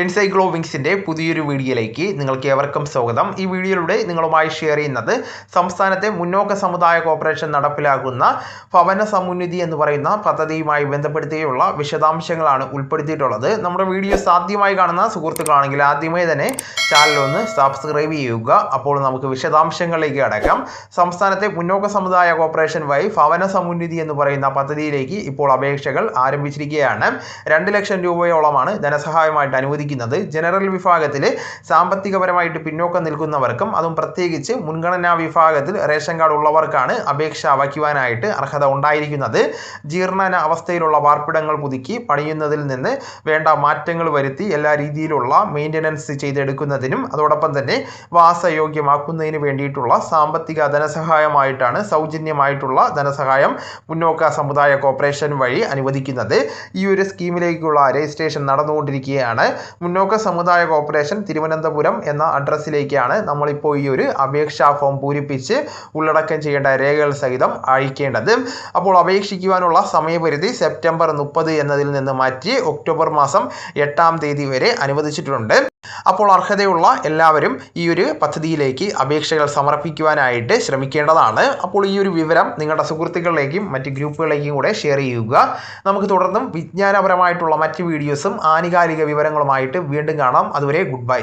എൻസൈക്ലോവിങ്സിന്റെ പുതിയൊരു വീഡിയോയിലേക്ക് നിങ്ങൾക്ക് ഏവർക്കും സ്വാഗതം. ഈ വീഡിയോയിലൂടെ നിങ്ങളുമായി ഷെയർ ചെയ്യുന്നത് സംസ്ഥാനത്തെ മുന്നോക്ക സമുദായ കോർപ്പറേഷൻ നടപ്പിലാക്കുന്ന ഭവന സമുന്നതി എന്ന് പറയുന്ന പദ്ധതിയുമായി ബന്ധപ്പെടുത്തിയുള്ള വിശദാംശങ്ങളാണ് ഉൾപ്പെടുത്തിയിട്ടുള്ളത്. നമ്മുടെ വീഡിയോ സാധ്യമായി കാണുന്ന സുഹൃത്തുക്കളാണെങ്കിൽ ആദ്യമേ തന്നെ ചാനൽ ഒന്ന് സബ്സ്ക്രൈബ് ചെയ്യുക. അപ്പോൾ നമുക്ക് വിശദാംശങ്ങളിലേക്ക് അടക്കാം സംസ്ഥാനത്തെ മുന്നോക്ക സമുദായ കോർപ്പറേഷൻ വഴി ഭവന സമുന്നതി എന്ന് പറയുന്ന പദ്ധതിയിലേക്ക് ഇപ്പോൾ അപേക്ഷകൾ ആരംഭിച്ചിരിക്കുകയാണ്. രണ്ട് ലക്ഷം രൂപയോളമാണ് ധനസഹായമായിട്ട് അനുവദിക്കുന്നത് ജനറൽ വിഭാഗത്തിൽ സാമ്പത്തികപരമായിട്ട് പിന്നോക്കം നിൽക്കുന്നവർക്കും അതും പ്രത്യേകിച്ച് മുൻഗണനാ വിഭാഗത്തിൽ റേഷൻ കാർഡ് ഉള്ളവർക്കാണ് അപേക്ഷ വയ്ക്കുവാനായിട്ട് അർഹത ഉണ്ടായിരിക്കുന്നത്. ജീർണന അവസ്ഥയിലുള്ള പാർപ്പിടങ്ങൾ പുതുക്കി പണിയുന്നതിൽ നിന്ന് വേണ്ട മാറ്റങ്ങൾ വരുത്തി എല്ലാ രീതിയിലുള്ള മെയിന്റനൻസ് ചെയ്തെടുക്കുന്നതിനും അതോടൊപ്പം തന്നെ വാസയോഗ്യമാക്കുന്നതിന് വേണ്ടിയിട്ടുള്ള സാമ്പത്തിക ധനസഹായമായിട്ടാണ് സൗജന്യമായിട്ടുള്ള ധനസഹായം മുന്നോക്ക സമുദായ കോർപ്പറേഷൻ വഴി അനുവദിക്കുന്നത്. ഈ ഒരു സ്കീമിലേക്കുള്ള രജിസ്ട്രേഷൻ നടന്നുകൊണ്ടിരിക്കുകയാണ്. മുന്നോക്ക സമുദായ കോർപ്പറേഷൻ തിരുവനന്തപുരം എന്ന അഡ്രസ്സിലേക്കാണ് നമ്മളിപ്പോൾ ഈ ഒരു അപേക്ഷാ ഫോം പൂരിപ്പിച്ച് ഉള്ളടക്കം ചെയ്യേണ്ട രേഖകൾ സഹിതം അയക്കേണ്ടത്. അപ്പോൾ അപേക്ഷിക്കുവാനുള്ള സമയപരിധി സെപ്റ്റംബർ മുപ്പത് എന്നതിൽ നിന്ന് മാറ്റി ഒക്ടോബർ മാസം എട്ടാം തീയതി വരെ അനുവദിച്ചിട്ടുണ്ട്. അപ്പോൾ അർഹതയുള്ള എല്ലാവരും ഈ ഒരു പദ്ധതിയിലേക്ക് അപേക്ഷകൾ സമർപ്പിക്കുവാനായിട്ട് ശ്രമിക്കേണ്ടതാണ്. അപ്പോൾ ഈ ഒരു വിവരം നിങ്ങളുടെ സുഹൃത്തുക്കളിലേക്കും മറ്റ് ഗ്രൂപ്പുകളിലേക്കും കൂടെ ഷെയർ ചെയ്യുക. നമുക്ക് തുടർന്നും വിജ്ഞാനപരമായിട്ടുള്ള മറ്റ് വീഡിയോസും ആനുകാലിക വിവരങ്ങളുമായിട്ട് വീണ്ടും കാണാം. അതുവരെ ഗുഡ് ബൈ